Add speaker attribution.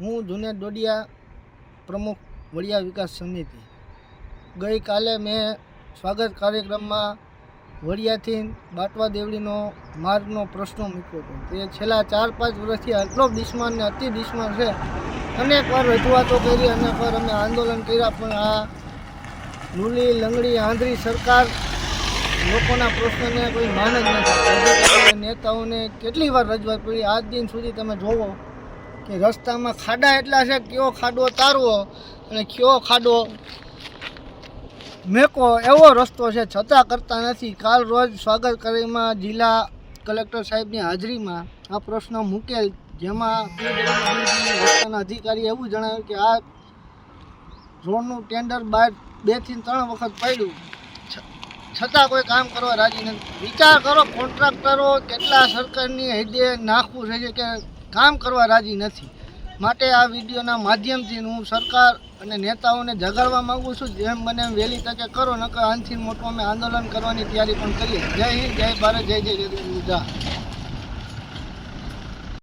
Speaker 1: હું જુનેદ ડોડિયા પ્રમુખ વડિયા વિકાસ સમિતિ. ગઈકાલે મેં સ્વાગત કાર્યક્રમમાં વડિયાથી બાટવા દેવડીનો માર્ગનો પ્રશ્ન મૂક્યો હતો. તે છેલ્લા ચાર, પાંચ વર્ષથી આટલો દુશ્મન ને અતિ દુશ્મન છે. અનેક વાર રજૂઆતો કરી, અનેક વાર અમે આંદોલન કર્યા, પણ આ લૂલી લંગડી આંધળી સરકાર લોકોના પ્રશ્નને કોઈ માન જ નથી. નેતાઓને કેટલી વાર રજૂઆત કરી? આજ દિન સુધી તમે જોવો કે રસ્તામાં ખાડા એટલા છે કયો ખાડો તારવો અને કયો ખાડો મેકો એવો રસ્તો છે. છતાં કરતા નથી. કાલ રોજ સ્વાગત કરીમાં જિલ્લા કલેક્ટર સાહેબની હાજરીમાં આ પ્રશ્ન મૂકેલ. જેમાં રસ્તાના અધિકારીએ એવું જણાવ્યું કે આ રોડનું ટેન્ડર બાર બેથી ત્રણ વખત પડ્યું. છતાં કોઈ કામ કરવા રાજી નથી. વિચાર કરો, કોન્ટ્રાક્ટરો કેટલા સરકારની હેદે નાખવું છે કે કામ કરવા રાજી નથી. માટે આ વિડીયોના માધ્યમથી હું સરકાર અને નેતાઓને જગાડવા માગું છું. જેમ એમ વહેલી તકે કરો, નકર આનથી મોટું અમે આંદોલન કરવાની તૈયારી પણ કરીએ. જય હિન્દ, જય ભારત, જય જય જય ગુજરાત